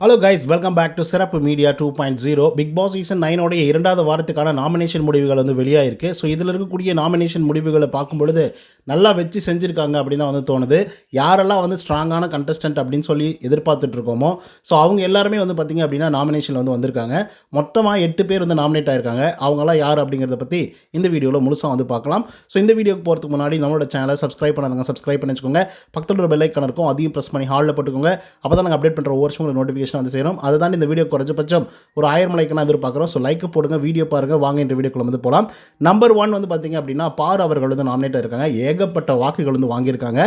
Hello guys welcome back to Sirappu media two point zero big boss season நைனோடைய இரண்டாவது வாரத்துக்கான nomination முடிவுகள் வந்து வெளியாயிருக்கு. ஸோ இதில் இருக்கக்கூடிய நாமினேஷன் முடிவுகளை பார்க்கும் பொழுது நல்லா வச்சு செஞ்சுருக்காங்க அப்படின்னு தான் வந்து தோணுது. யாரெல்லாம் வந்து ஸ்ட்ராங்கான கண்டஸ்டன்ட் அப்படின்னு சொல்லி எதிர்பார்த்துட்ருக்கோமோ ஸோ அவங்க எல்லாருமே வந்து பார்த்திங்க அப்படின்னா நாமினேஷனில் வந்து வந்திருக்காங்க. மொத்தமாக எட்டு பேர் வந்து நாமினேட் ஆயிருக்காங்க. அவங்களாம் யார் அப்படிங்கிறத பற்றி இந்த வீடியோவில் முழுசாக வந்து பார்க்கலாம். ஸோ இந்த வீடியோக்கு போகிறதுக்கு முன்னாடி நம்மளோட சேனலை சப்ஸ்கிரைப் பண்ணாதவங்க சப்ஸ்கிரைப் பண்ணி வச்சுக்கோங்க பக்கத்தில் ஒரு பெல்லைக்கான இருக்கும். அதையும் ப்ரெஸ் பண்ணி ஹாலில் போட்டுக்கோங்க. அப்போ தான் நாங்கள் அப்டேட் பண்ணுற ஒவ்வொரு வருஷம் நோட்டிஃபிகேஷன் வந்து சேரும். அதை தான் இந்த வீடியோ குறைஞ்சபட்சம் ஒரு ஆயிரம் லைக்கு நான் எதிர்பார்க்குறோம். ஸோ லைக் போடுங்க வீடியோ பாருங்கள் வாங்க இந்த வீடியோக்குள்ள வந்து போகலாம் நம்பர் ஒன் வந்து பார்த்தீங்க அப்படின்னா பார் அவர்கள் வந்து நாமினேட் இருக்காங்க. ஏகப்பட்ட வாக்குகள் வந்து வாங்கியிருக்காங்க.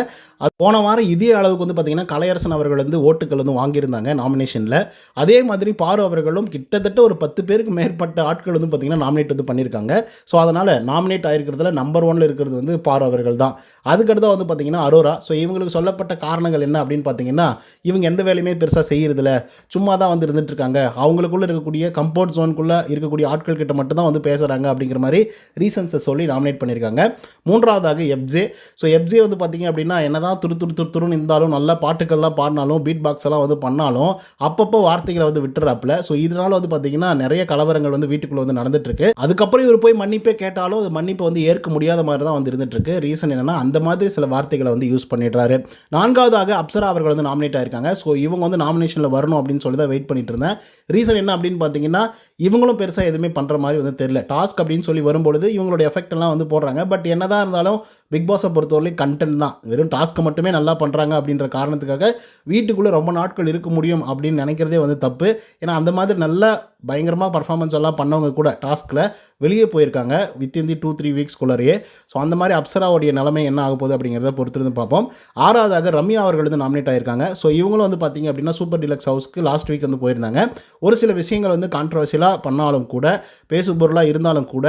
அது போன வாரம் இதே அளவுக்கு வந்து பார்த்தீங்கன்னா கலையரசன் அவர்கள் வந்து ஓட்டுகள் வந்து வாங்கியிருந்தாங்க நாமினேஷனில் அதே மாதிரி பாரு அவர்களும் கிட்டத்தட்ட ஒரு பத்து பேருக்கு மேற்பட்ட ஆட்கள் வந்து பார்த்தீங்கன்னா நாமினேட் வந்து பண்ணியிருக்காங்க. ஸோ அதனால் நாமினேட் ஆகிருக்கிறதுல நம்பர் ஒனில் இருக்கிறது வந்து பாரு அவர்கள் தான். அதுக்கடுத்தா வந்து பார்த்தீங்கன்னா அரோரா. ஸோ இவங்களுக்கு சொல்லப்பட்ட காரணங்கள் என்ன அப்படின்னு பார்த்தீங்கன்னா இவங்க எந்த வேலையுமே பெருசாக செய்கிறதில்ல சும்மா தான் வந்து இருந்துட்டு இருக்காங்க அவங்களுக்குள்ள இருக்கக்கூடிய கம்ஃபர்ட் ஜோனுக்குள்ளே இருக்கக்கூடிய ஆட்கள் கிட்ட மட்டும் தான் வந்து பேசுகிறாங்க அப்படிங்கிற மாதிரி ரீசன்ஸை சொல்லி நாமினேட் பண்ணியிருக்காங்க. மூன்றாவதாக எப்ஜே ஸோ எப்ஜே வந்து பார்த்தீங்க அப்படின்னா என்னதான் துரு துரு துரு துருன்னு இருந்தாலும் நல்ல பாட்டுக்கள்லாம் பாடினாலும் பீட் பாக்ஸ் எல்லாம் வந்து பண்ணாலும் அப்பப்போ வார்த்தைகளை வந்து விட்டுறாப்புல. ஸோ இதனால வந்து பார்த்தீங்கன்னா நிறைய கலவரங்கள் வந்து வீட்டுக்குள்ளே வந்து நடந்துட்டு இருக்கு அதுக்கப்புறம் இவர் போய் மன்னிப்பே கேட்டாலும் அது மன்னிப்பை வந்து ஏற்க முடியாத மாதிரி தான் வந்து இருந்துட்டு இருக்கு ரீசன் என்னன்னா அந்த மாதிரி சில வார்த்தைகளை வந்து யூஸ் பண்ணிடுறாரு. நான்காவதாக அப்சரா அவர்கள் வந்து நாமினேட் ஆயிருக்காங்க. ஸோ இவங்க வந்து நாமினேஷனில் வரணும் அப்படின்னு சொல்லி தான் வெயிட் பண்ணிட்டு இருந்தேன். ரீசன் என்ன அப்படின்னு பார்த்தீங்கன்னா இவங்களும் பெருசாக எதுவுமே பண்ணுற மாதிரி வந்து தெரியல. டாஸ்க் அப்படின்னு சொல்லி வரும்பொழுது இவங்களுடைய எஃபெக்ட் எல்லாம் வந்து போடுறாங்க. பட் என்னதான் இருந்தாலும் பிக் பாஸை பொறுத்தவரைக்கும் கண்டென்ட் தான். வெறும் டாஸ்க்கை மட்டுமே நல்லா பண்ணுறாங்க அப்படின்ற காரணத்துக்காக வீட்டுக்குள்ளே ரொம்ப நாட்கள் இருக்க முடியும் அப்படின்னு நினைக்கிறதே வந்து தப்பு. ஏன்னா அந்த மாதிரி நல்ல பயங்கரமாக பர்ஃபார்மன்ஸ் எல்லாம் பண்ணவங்க கூட டாஸ்கில் வெளியே போயிருக்காங்க வித்தின் தி டூ த்ரீ வீக்ஸ்குள்ளரையே ஸோ அந்த மாதிரி அப்சராவுடைய நிலைமை என்ன ஆக போகுது அப்படிங்கிறத பொறுத்திருந்து பார்ப்போம். ஆறாவதாக ரம்யா அவர்கள் வந்து நாமினேட் ஆயிருக்காங்க. ஸோ இவங்களும் வந்து பார்த்தீங்க அப்படின்னா சூப்பர் டிலக்ஸ் ஹவுஸ்க்கு லாஸ்ட் வீக் வந்து போயிருந்தாங்க. ஒரு சில விஷயங்கள் வந்து கான்ட்ரவர்சியலாக பண்ணாலும் கூட பேசு பொருளாக இருந்தாலும் கூட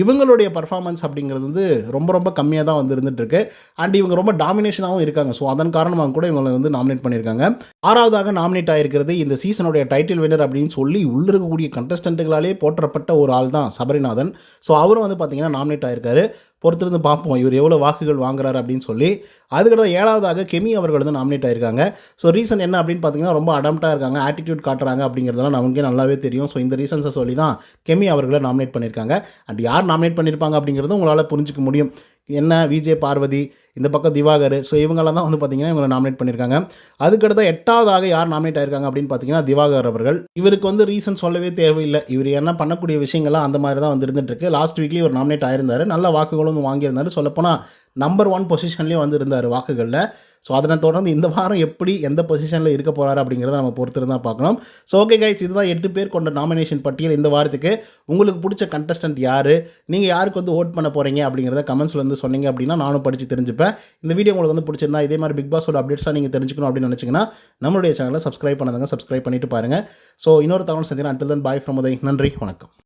இவங்களுடைய பர்ஃபார்மன்ஸ் அப்படிங்கிறது வந்து ரொம்ப ரொம்ப கம்மியாக தான் வந்து இருந்துகிட்ருக்கு அண்ட் இவங்க ரொம்ப டாமினேஷனாகவும் இருக்காங்க. ஸோ அதன் காரணமாக கூட இவங்களை வந்து நாமினேட் பண்ணியிருக்காங்க. ஆறாவதாக நாமினேட் ஆகிருக்கிறது இந்த சீசனுடைய டைட்டில் வின்னர் அப்படின்னு சொல்லி உள்ள இருக்கக்கூடிய கண்டஸ்டண்ட்டுகளாலே போற்றப்பட்ட ஒரு ஆள் தான் சபரிநாதன். ஸோ அவரும் வந்து பார்த்தீங்கன்னா நாமினேட் ஆயிருக்காரு. பொறுத்திருந்து பார்ப்போம் இவர் எவ்வளோ வாக்குகள் வாங்குறாரு அப்படின்னு சொல்லி. அதுக்கடுத்து ஏழாவதாக கெமி அவர்கள் வந்து நாமினேட் ஆயிருக்காங்க. ஸோ ரீசன் என்ன அப்படின்னு பார்த்தீங்கன்னா ரொம்ப அடம்ட்டாக இருக்காங்க. ஆட்டிடியூட் காட்டுறாங்க அப்படிங்கிறதுலாம் நமக்கே நல்லாவே தெரியும். ஸோ இந்த ரீசன்ஸை சொல்லி தான் கெமி அவர்களை நாமினேட் பண்ணியிருக்காங்க. அண்ட் யார் நாமினேட் பண்ணியிருப்பாங்க அப்படிங்கிறது உங்களால் புரிஞ்சிக்க முடியும். என்ன விஜய் பார்வதி இந்த பக்கம் திவாகர் ஸோ இவங்கெல்லாம் தான் வந்து பார்த்தீங்கன்னா இவங்களை நாமினேட் பண்ணியிருக்காங்க. அதுக்கடுத்த எட்டாவதாக யார் நாமினேட் ஆயிருக்காங்க அப்படின்னு பார்த்தீங்கன்னா திவாகர் அவர்கள். இவருக்கு வந்து ரீசன் சொல்லவே தேவையில்லை. இவர் என்ன பண்ணக்கூடிய விஷயங்கள்லாம் அந்த மாதிரி தான் வந்து இருந்துட்டு இருக்கு. லாஸ்ட் வீக்லி இவர் நாமினேட் ஆயிருந்தார். நல்ல வாக்குகள் வாக்குகளும் வந்து வாங்கியிருந்தார். சொல்லப்போனால் நம்பர் ஒன் பொசிஷன்லேயும் வந்து இருந்தார் வாக்குகளில். ஸோ அதனை தொடர்ந்து இந்த வாரம் எப்படி எந்த பொசிஷனில் இருக்க போகிறாரு அப்படிங்கிறத நம்ம பொறுத்து தான் பார்க்கணும் ஸோ ஓகே கைஸ் இதுதான் எட்டு பேர் கொண்ட நாமினேஷன் பட்டியல் இந்த வாரத்துக்கு. உங்களுக்கு பிடிச்ச கண்டஸ்டன்ட் யார்? நீங்கள் யாருக்கு வந்து ஓட் பண்ண போகிறீங்க அப்படிங்கிறத கமெண்ட்ஸில் வந்து சொன்னீங்க அப்படின்னா நானும் படித்து தெரிஞ்சுப்பேன். இந்த வீடியோ உங்களுக்கு வந்து பிடிச்சிருந்தா இதே மாதிரி பிக் பாஸோட அப்டேட்ஸ்லாம் நீங்கள் தெரிஞ்சுக்கணும் அப்படின்னு நினச்சிங்கன்னா நம்மளுடைய சேனலை சப்ஸ்கிரைப் பண்ணாதங்க சப்ஸ்கிரைப் பண்ணிட்டு பாருங்கள் ஸோ இன்னொரு தகவல் சந்தினா until then bye from Uday நன்றி. வணக்கம்.